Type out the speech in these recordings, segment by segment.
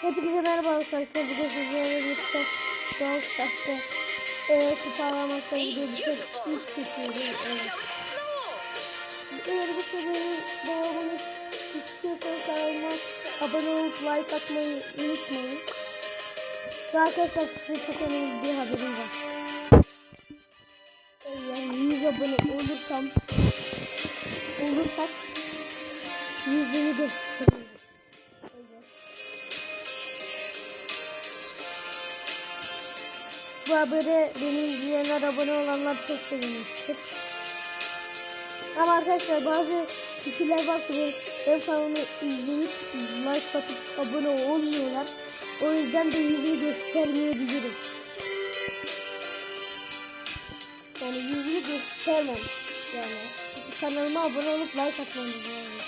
Hepinize merhaba arkadaşlar. Bugün sizlerle birlikte Doğal Staff'ta eee kupa alamakta birlikte ilk. Evet. Eğer bu serinin devamını istiyorsanız kanalıma abone olup like atmayı unutmayın. Ve arkadaşlar size çok önemli bir haberim var. Eğer 100 abone olursam olursak yüzünü gösteririm. Bu habere beni izleyenler abone olanlar çok sevinmiştir. Ama arkadaşlar bazı kişiler var ki benim kanalımı izleyip like atıp abone olmuyorlar. O yüzden de yüzünü göstermeyebilirim. Yani yüzünü göstermem. Yani kanalıma abone olup like atmanız lazım.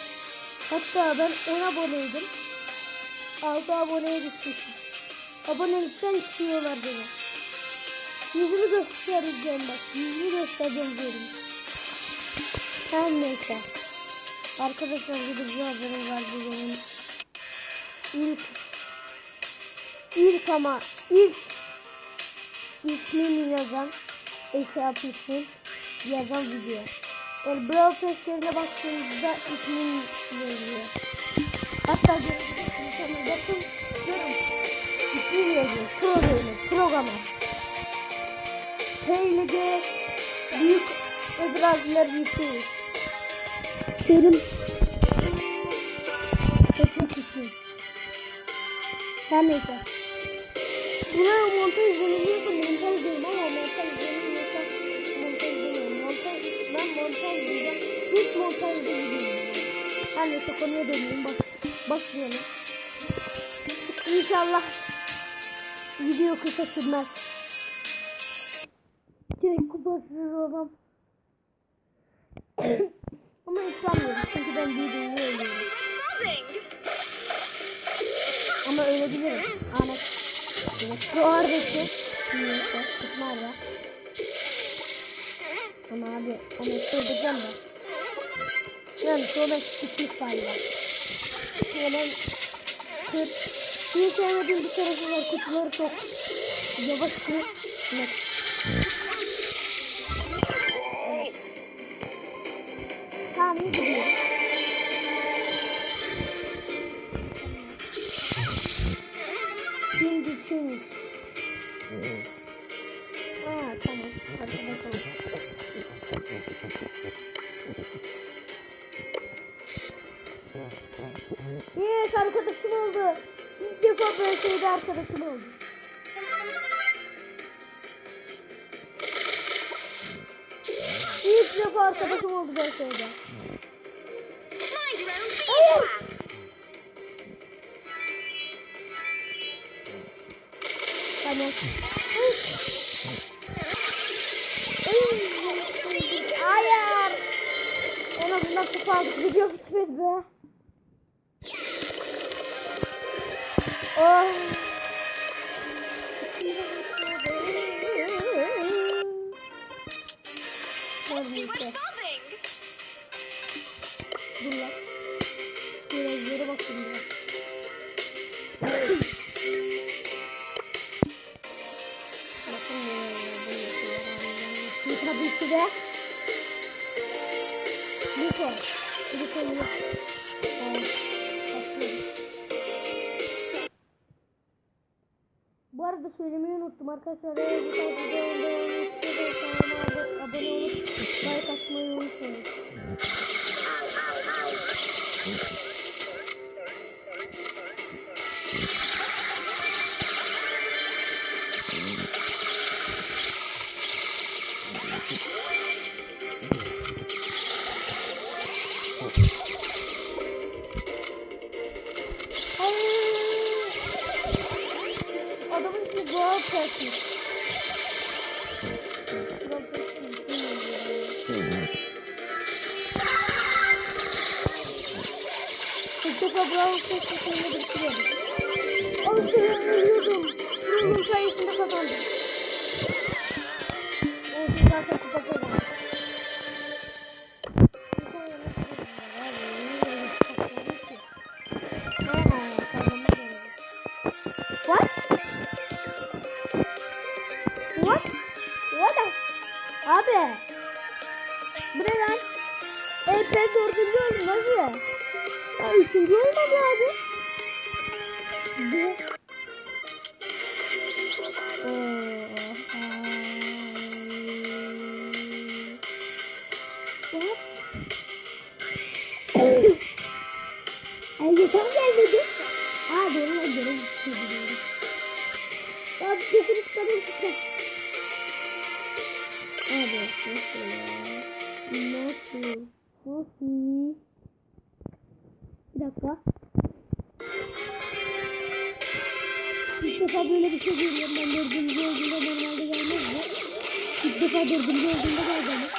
Hatta ben 10 aboneydim. 6 aboneye düşmüşüm. Abonelikten istiyorlar beni. Yüzümü göstereceğim bak. Yüzümü göstereceğim diyorum. Her neyse. Arkadaşlar bir haberim var bu benim. İlk ilk ama ilk ismini yazan hesap ismim yazan video. Yani Brawl Pass'lerine baktığınızda ismim yazıyor. Hatta görebilirsiniz. Bakın görün. İsmim yazıyor. Pro Gamer. Programmer. Peynirde büyük ödülaziler yükseğiz. Benim Teknik için. Her neyse. Buna montaj izleniliyorsa montaj değil ama montaj izleniliyorsa montaj demiyorum. Montaj, ben montaj diyeceğim. Hiç montaj değil. Her neyse konuya döneyim. Bak, başlayalım. İnşallah video kısa sürmez. Kupasız olmam. Ama İslam'ıyorum çünkü ben videoyu oynuyorum. Ama ölebilirim. Ahmet. Bu oradaki. Neyse. Nerede? Ama abi. Ahmet öldüreceğim ben. Yani sonra çıkmış galiba. Hemen kır. Bir sevmediğim bir tarafı var. Kutuları çok yavaş kır. Evet. Şimdi şimdi. Aa tamam. Hadi bakalım. Yes arkadaşım oldu. İlk defa böyle şeyde arkadaşım oldu. Defa arkadaşım oldu böyle şeyde. Tamam. Hayır. En azından kupa. Video bitmedi be. Oh. Neyse, buzzing. Dur lan. Biraz yere bakayım biraz. Bakın ne Bu tabii ki de. Liko yok. Evet, başlıyoruz. Bu arada söylemeyi unuttum arkadaşlar. Bu tarz videoların devamını istiyorsanız kanalıma ab- abone olup like atmayı unutmayın. Ay! Adamın ismi Doğal Persin. Acaba Bravo Sos'la bitirelim. Onun için ölüyordum. Bunun sayesinde kazandım. O güzel kapı bakalım. What? What? What? Abi ben dördüncü oldum nasıl ya? Üçüncü olmadı abi. Bu. Ay yeter gelmedi. Aa benim o görev istiyorum. Ya bir çıkar. Abi nasıl ya? Nasıl? Nasıl? Bir dakika. İlk defa böyle bir şey görüyorum. Ben dördüncü olduğunda normalde gelmez mi? İlk defa dördüncü olduğunda ama.